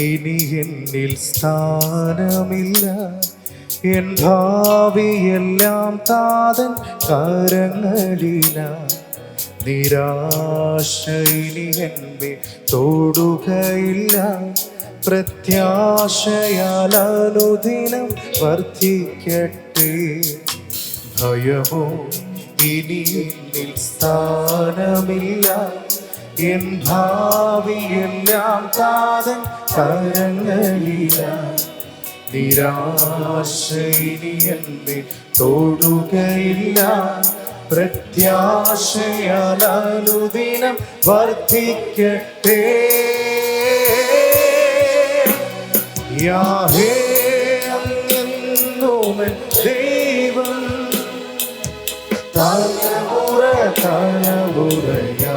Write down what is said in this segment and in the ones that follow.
ഇനി എന്നിൽ സ്ഥാനമില്ല. എൻ ഭാവിയെല്ലാം താതൻ കരങ്ങളില. നിരാശ ഇനി എന്നെ തൊടുകയില്ല. പ്രത്യാശയാൽ അനുദിനം വർദ്ധിക്കട്ടെ. ഭയമോ ഇനി എന്നിൽ സ്ഥാനമില്ല. എൻ ഭാവിയെല്ലാം താതൻ കരങ്ങളില. നിരാശ ഇനി എന്നെ തൊടുകയില്ല. പ്രത്യാശയാലുദിനം വർദ്ധിക്കട്ടെ. യാഹേ അങ്ങെന്നുമൻ ദൈവം. തലമുറ തലമുറയാ.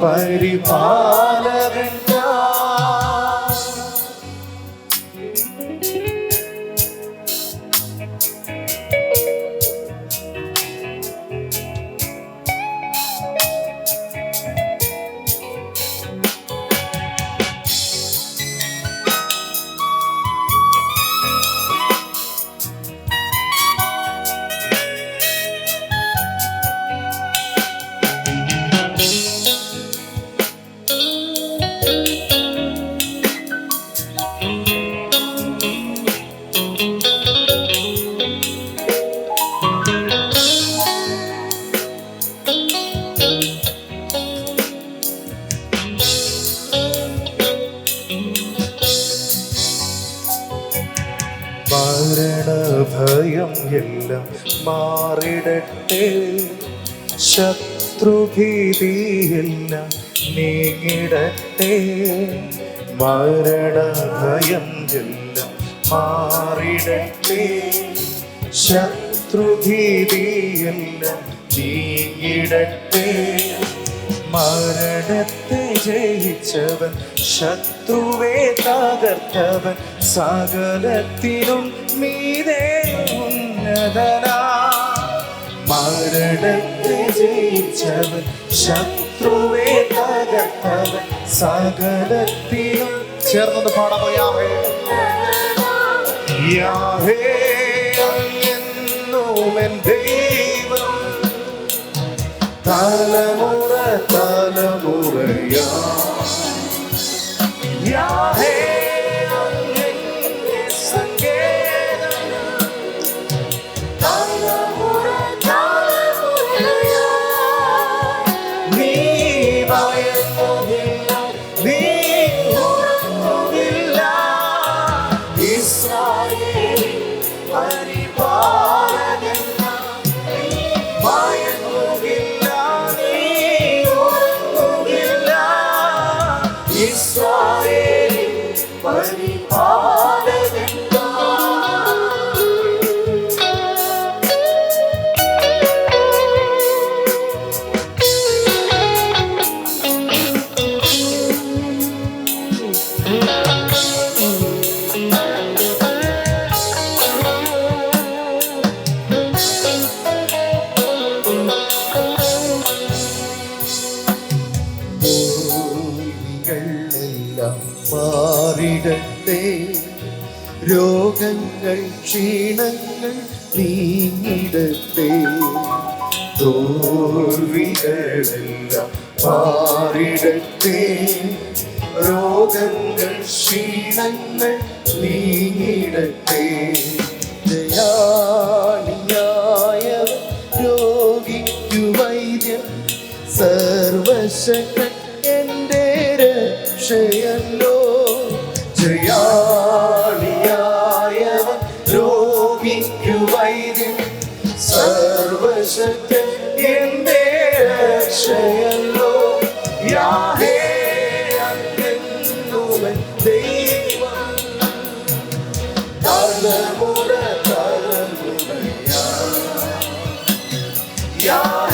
பரிபாலகன். എല്ലാം മാറിടട്ടെ. ശത്രുഭീതിയെല്ലാം നീങ്ങിടട്ടെ. മരണഭയം എല്ലാം മാറിടട്ടെ. ശത്രുഭീതിയെല്ലാം നീങ്ങിടട്ടെ. മരണത്തെ ജയിച്ചവൻ ശത്രുവെ തകർത്തവൻ സകലത്തിനും മീതെ ഉന്നതനാ മരണത്തെ ജയിച്ചവൻ ശത്രുവെ തകർത്തവൻ സകലത്തിലും ചേർന്നത് പാടാമോ യാഹേ യാഹേ എന്നുമെൻ ദൈവം. തലമുറ തലമുറയാ. ഇസ്രായേലിൻ പരിപാലകൻ തോൽവികളെല്ലാം മാറിടട്ടെ രോഗങ്ങൾ ക്ഷീണങ്ങൾ നീങ്ങിടട്ടെ. മാറിടട്ടെ രോഗങ്ങൾ ക്ഷീണങ്ങൾ നീങ്ങിടട്ടെ. ദയാളിയായ രോഗിക്കു വൈദ്യം സർവശക്തൻ എന്റെ രക്ഷയല്ലോ ജയാളിയായവൻ രോഗിക്കു വൈദ്യം സർവശക്തൻ എന്റെ രക്ഷയല്ലോ. യാഹേ ദൈവം. തലമുറ തലമുറ യാ